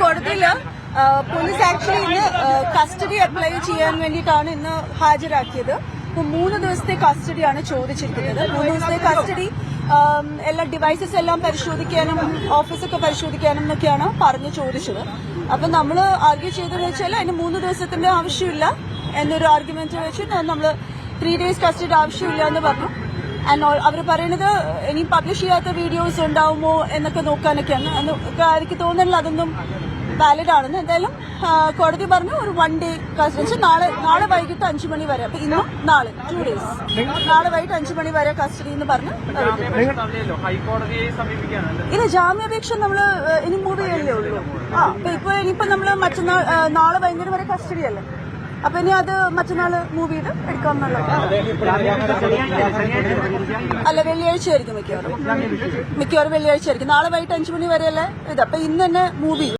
കോടതിയിൽ police actually ഇന്ന് custody apply ചെയ്യാൻ വേണ്ടിയിട്ടാണ് ഇന്ന് ഹാജരാക്കിയത്. അപ്പോൾ മൂന്ന് ദിവസത്തെ കസ്റ്റഡിയാണ് ചോദിച്ചിരിക്കുന്നത്. മൂന്ന് ദിവസത്തെ കസ്റ്റഡി എല്ലാ ഡിവൈസസ് എല്ലാം പരിശോധിക്കാനും ഓഫീസൊക്കെ പരിശോധിക്കാനും എന്നൊക്കെയാണ് പറഞ്ഞു ചോദിച്ചത്. അപ്പൊ നമ്മൾ ആർഗ്യൂ ചെയ്തതെന്ന് വെച്ചാൽ അതിന് മൂന്ന് ദിവസത്തിന്റെ ആവശ്യമില്ല എന്നൊരു ആർഗ്യുമെന്റ് വെച്ചിട്ട് നമ്മൾ ത്രീ ഡേയ്സ് കസ്റ്റഡി ആവശ്യമില്ല എന്ന് പറഞ്ഞു. ആൻഡ് അവർ പറയുന്നത് ഇനി പബ്ലിഷ് ചെയ്യാത്ത വീഡിയോസ് ഉണ്ടാവുമോ? എന്നൊക്കെ നോക്കാനൊക്കെയാണ്. എനിക്ക് തോന്നുന്നില്ല അതൊന്നും വാലിഡ് ആണെന്ന്. എന്തായാലും കോടതി പറഞ്ഞു ഒരു വൺ ഡേ കസ്റ്റഡി നാളെ നാളെ വൈകിട്ട് അഞ്ചു മണി വരെ. അപ്പൊ ഇന്നും നാളെ ടു ഡേയ്സ് നാളെ വൈകിട്ട് അഞ്ചു മണി വരെ കസ്റ്റഡി എന്ന് പറഞ്ഞു ഇല്ല ജാമ്യാപേക്ഷ നമ്മൾ ഇനി മൂവ് ചെയ്യല്ലേ ഉള്ളൂ. ആ അപ്പൊ ഇപ്പൊ ഇനിയിപ്പോ നമ്മൾ മറ്റന്നാൾ നാളെ വൈകുന്നേരം വരെ കസ്റ്റഡി അല്ലേ? അപ്പൊ ഇനി അത് മറ്റന്നാൾ മൂവ് ചെയ്ത് എടുക്കാമെന്നുള്ള അല്ല വെള്ളിയാഴ്ച ആയിരിക്കും മിക്കവാറും. മിക്കവാറും വെള്ളിയാഴ്ച ആയിരിക്കും. നാളെ വൈകിട്ട് അഞ്ചു മണി വരെയല്ലേ? ഇത് അപ്പൊ ഇന്ന് തന്നെ മൂവ്